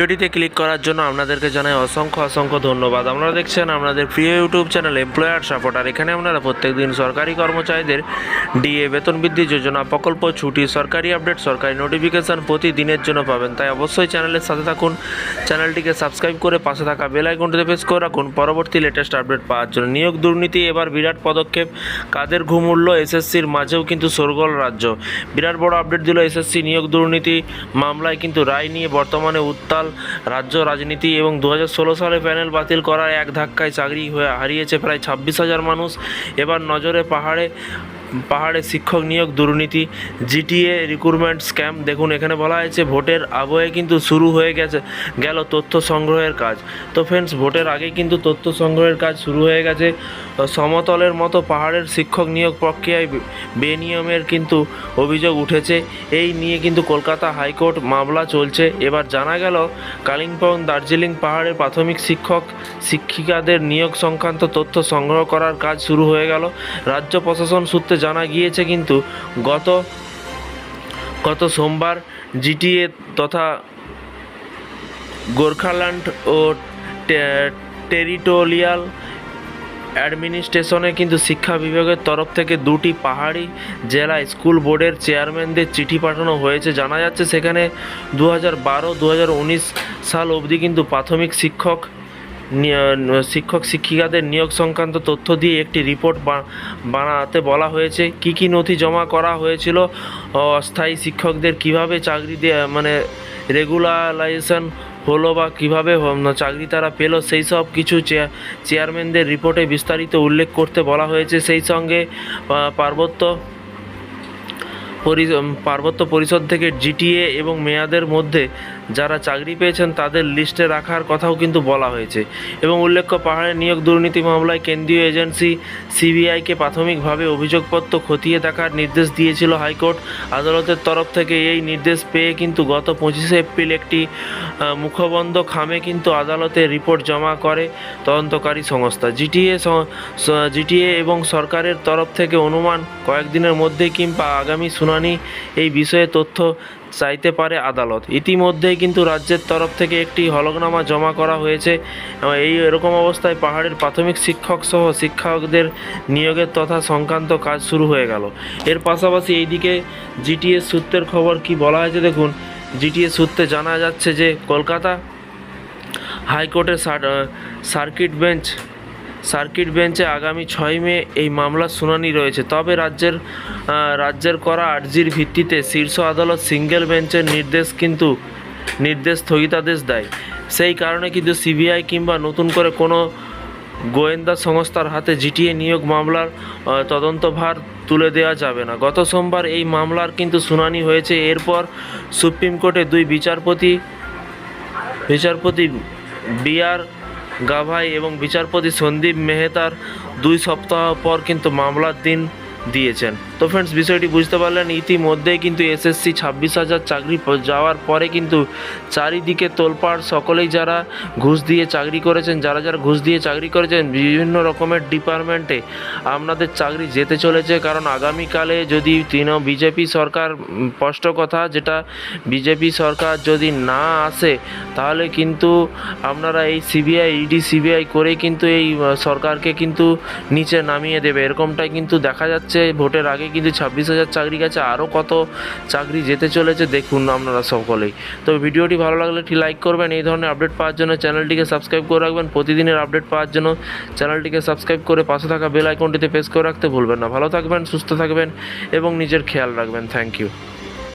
ভিডিওটিতে ক্লিক করার জন্য আপনাদেরকে জানাই অসংখ্য অসংখ্য ধন্যবাদ। আপনারা দেখছেন আপনাদের প্রিয় ইউটিউব চ্যানেল এমপ্লয়ার সাপোর্টার এখানে আপনারা প্রত্যেকদিন সরকারি কর্মচারীদের ডিএ বেতন বৃদ্ধি যোজনা, প্রকল্প, ছুটি, সরকারি আপডেট সরকারি নোটিফিকেশান প্রতিদিনের জন্য পাবেন। তাই অবশ্যই চ্যানেলের সাথে থাকুন। চ্যানেলটিকে সাবস্ক্রাইব করে পাশে থাকা বেল আইকনটিতে প্রেস করে রাখুন। পরবর্তী লেটেস্ট আপডেট পাওয়ার জন্য। নিয়োগ দুর্নীতি এবার বিরাট পদক্ষেপ। কাদের ঘুম উঠল? এসএসসির মাঝেও কিন্তু সরগোল রাজ্য। বিরাট বড় আপডেট দিল এসএসসি নিয়োগ দুর্নীতি মামলায় কিন্তু রায় নিয়ে বর্তমানে উত্তাল রাজ্য রাজনীতি এবং দু হাজার ষোলো সালে প্যানেল বাতিল করায় এক ধাক্কায় চাকরি হয়ে হারিয়েছে প্রায় ছাব্বিশ হাজার মানুষ। এবার নজরে পাহাড়ে পাহাড়ে শিক্ষক নিয়োগ, দুর্নীতি জিটিএ রিক্রুটমেন্ট স্ক্যাম দেখুন এখানে বলা হয়েছে ভোটের আবহে কিন্তু শুরু হয়ে গেছে, গেল তথ্য সংগ্রহের কাজ। তো ফ্রেন্ডস ভোটের আগে কিন্তু তথ্য সংগ্রহের কাজ শুরু হয়ে গেছে। সমতলের মতো পাহাড়ের শিক্ষক নিয়োগ প্রক্রিয়ায় বেনিয়মের কিন্তু অভিযোগ উঠেছে। এই নিয়ে কিন্তু কলকাতা হাইকোর্ট মামলা চলছে। এবার জানা গেল, কালিম্পং দার্জিলিং পাহাড়ের প্রাথমিক শিক্ষক, শিক্ষিকাদের নিয়োগ সংক্রান্ত তথ্য সংগ্রহ করার কাজ শুরু হয়ে গেল। রাজ্য প্রশাসন সূত্রে জানা গিয়েছে কিন্তু গত গত সোমবার জিটিএ তথা গোর্খাল্যান্ড ও টেরিটোরিয়াল অ্যাডমিনিস্ট্রেশনে কিন্তু শিক্ষা বিভাগের তরফ থেকে দুটি পাহাড়ি জেলা স্কুল বোর্ডের চেয়ারম্যানদের চিঠি পাঠানো হয়েছে। জানা যাচ্ছে সেখানে দু হাজার বারো সাল অবধি কিন্তু প্রাথমিক শিক্ষক শিক্ষক, শিক্ষিকাদের নিয়োগ সংক্রান্ত তথ্য দিয়ে একটি রিপোর্ট বানাতে বলা হয়েছে। কি কি নথি জমা করা হয়েছিল? অস্থায়ী শিক্ষকদের কীভাবে চাকরি মানে রেগুলারাইজেশন হলো বা কীভাবে চাকরি তারা পেল, সেই সব কিছু চেয়া- চেয়ারম্যানদের রিপোর্টে বিস্তারিত উল্লেখ করতে বলা হয়েছে। সেই সঙ্গে পার্বত্য পরি পার্বত্য পরিষদ থেকে জিটিএ এবং মেয়াদের মধ্যে যারা চাকরি পেয়েছেন তাদের লিস্টে রাখার কথাও কিন্তু বলা হয়েছে। এবং উল্লেখ্য পাহাড়ে নিয়োগ দুর্নীতি মামলায় কেন্দ্রীয় এজেন্সি সিবিআইকে প্রাথমিকভাবে অভিযোগপত্র খতিয়ে দেখার নির্দেশ দিয়েছিল হাইকোর্ট। আদালতের তরফ থেকে এই নির্দেশ পেয়ে কিন্তু গত পঁচিশে এপ্রিল একটি মুখবন্ধ খামে কিন্তু আদালতে রিপোর্ট জমা করে তদন্তকারী সংস্থা। জিটিএ জিটিএ এবং সরকারের তরফ থেকে অনুমান কয়েকদিনের মধ্যেই কিংবা আগামী শুনানি এই বিষয়ে তথ্য চাইতে পারে আদালত। ইতিমধ্যেই কিন্তু রাজ্যের তরফ থেকে একটি হলফনামা জমা করা হয়েছে। এই এরকম অবস্থায় পাহাড়ের প্রাথমিক শিক্ষক সহ শিক্ষকদের নিয়োগের তথা সংক্রান্ত কাজ শুরু হয়ে গেল। এর পাশাপাশি এইদিকে জিটিএস সূত্রের খবর কি বলা হয়েছে দেখুন, জিটিএস সূত্রে জানা যাচ্ছে যে কলকাতা হাইকোর্টের সার্কিট বেঞ্চ সার্কিট বেঞ্চে আগামী ছয় মে এই মামলার শুনানি রয়েছে। তবে রাজ্যের রাজ্যের করা আর্জির ভিত্তিতে শীর্ষ আদালত সিঙ্গেল বেঞ্চের নির্দেশ কিন্তু, নির্দেশ স্থগিতাদেশ দেয়। সেই কারণে কিন্তু সিবিআই কিংবা নতুন করে কোনো গোয়েন্দা সংস্থার হাতে জিটিএ নিয়োগ মামলার তদন্তভার তুলে দেওয়া যাবে না। গত সোমবার এই মামলার কিন্তু শুনানি হয়েছে। এরপর সুপ্রিম কোর্টে দুই বিচারপতি বিচারপতি বি আর গাভাই এবং বিচারপতি সন্দীপ মেহতার দুই সপ্তাহ পর কিন্তু মামলার দিন দিয়েছেন। তো ফ্রেন্ডস বিষয়টি বুঝতে পারলেন, ইতিমধ্যেই কিন্তু এসএসসি ছাব্বিশ হাজার চাকরি যাওয়ার পরে কিন্তু চারিদিকে তোলপাড় সকলেই যারা ঘুষ দিয়ে চাকরি করেছেন, যারা যারা ঘুষ দিয়ে চাকরি করেছেন, বিভিন্ন রকমের ডিপার্টমেন্টে আপনাদের চাকরি যেতে চলেছে। কারণ আগামীকালে যদি তৃণ বিজেপি সরকার স্পষ্ট কথা যেটা বিজেপি সরকার যদি না আসে, তাহলে কিন্তু আপনারা এই সিবিআই ইডি সিবিআই করেই কিন্তু এই সরকারকে কিন্তু নিচে নামিয়ে দেবে। এরকমটাই কিন্তু দেখা যাচ্ছে ভোটের আগে কিন্তু ছাব্বিশ হাজার চাকরি গেছে আরও কত চাকরি যেতে চলেছে দেখুন আপনারা সকলেই। তো ভিডিওটি ভালো লাগলে একটি লাইক করবেন, এই ধরনের আপডেট পাওয়ার জন্য চ্যানেলটিকে সাবস্ক্রাইব করে রাখবেন। প্রতিদিনের আপডেট পাওয়ার জন্য চ্যানেলটিকে সাবস্ক্রাইব করে পাশে থাকা বেল আইকনটিতে প্রেস করে রাখতে ভুলবেন না। ভালো থাকবেন, সুস্থ থাকবেন এবং নিজের খেয়াল রাখবেন। Thank you